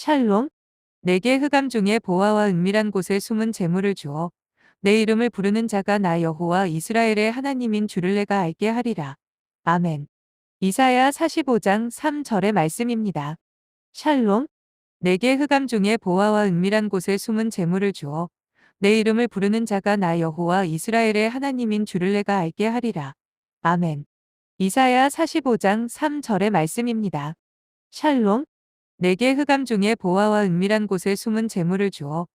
샬롬. 내게 흑암 중에 보화와 은밀한 곳에 숨은 재물을 주어 내 이름을 부르는 자가 나 여호와 이스라엘의 하나님인 줄을 내가 알게 하리라. 아멘. 이사야 45장 3절의 말씀입니다. 샬롬. 내게 흑암 중에 보화와 은밀한 곳에 숨은 재물을 주어 내 이름을 부르는 자가 나 여호와 이스라엘의 하나님인 줄을 내가 알게 하리라. 아멘. 이사야 45장 3절의 말씀입니다. 샬롬. 내게 흑암 중에 보화와 은밀한 곳에 숨은 재물을 주어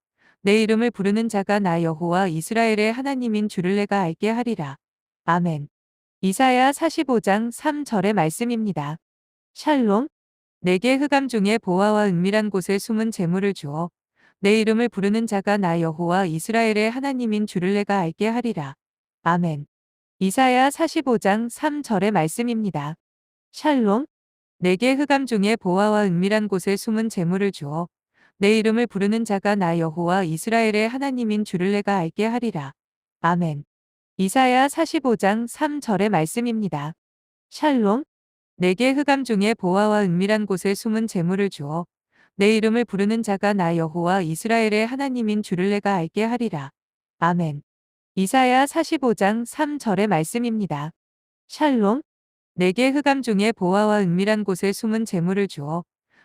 내 이름을 부르는 자가 나 여호와 이스라엘의 하나님인 줄을 내가 알게 하리라. 아멘. 이사야 45장 3절의 말씀입니다. 샬롬. 내게 흑암 중에 보화와 은밀한 곳에 숨은 재물을 주어 내 이름을 부르는 자가 나 여호와 이스라엘의 하나님인 줄을 내가 알게 하리라. 아멘. 이사야 45장 3절의 말씀입니다. 샬롬. 내게 흑암 중에 보화와 은밀한 곳에 숨은 재물을 주어 내 이름을 부르는 자가 나 여호와 이스라엘의 하나님인 줄을 내가 알게 하리라. 아멘. 이사야 45장 3절의 말씀입니다. 샬롬. 내게 흑암 중에 보화와 은밀한 곳에 숨은 재물을 주어 내 이름을 부르는 자가 나 여호와 이스라엘의 하나님인 줄을 내가 알게 하리라. 아멘. 이사야 45장 3절의 말씀입니다. 샬롬. 내게 흑암 중에 보화와 은밀한 곳에 숨은 재물을 주어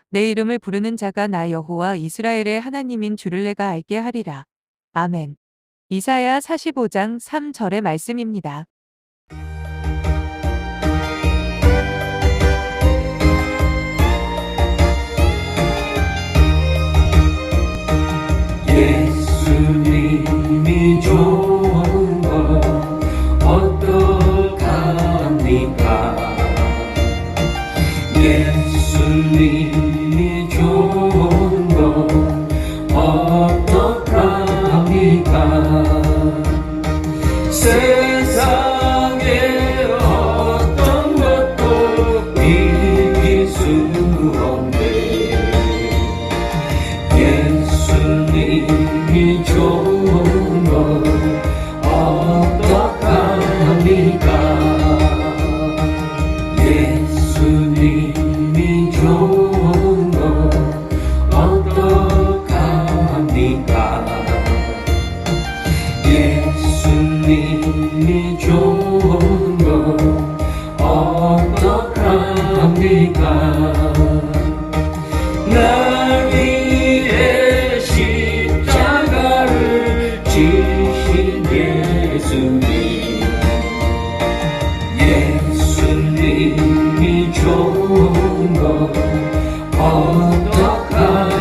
내 이름을 부르는 자가 나 여호와 이스라엘의 하나님인 줄을 내가 알게 하리라. 아멘. 이사야 45장 3절의 말씀입니다. 也是你你中我阿多拉米卡，世上也阿多么多你的尊荣美，也是你你中我阿多拉米卡，也。 좋은 건 어떡합니까? 날 위해 십자가를 지신 예수님. 예수님이 좋은 건 어떡합니까?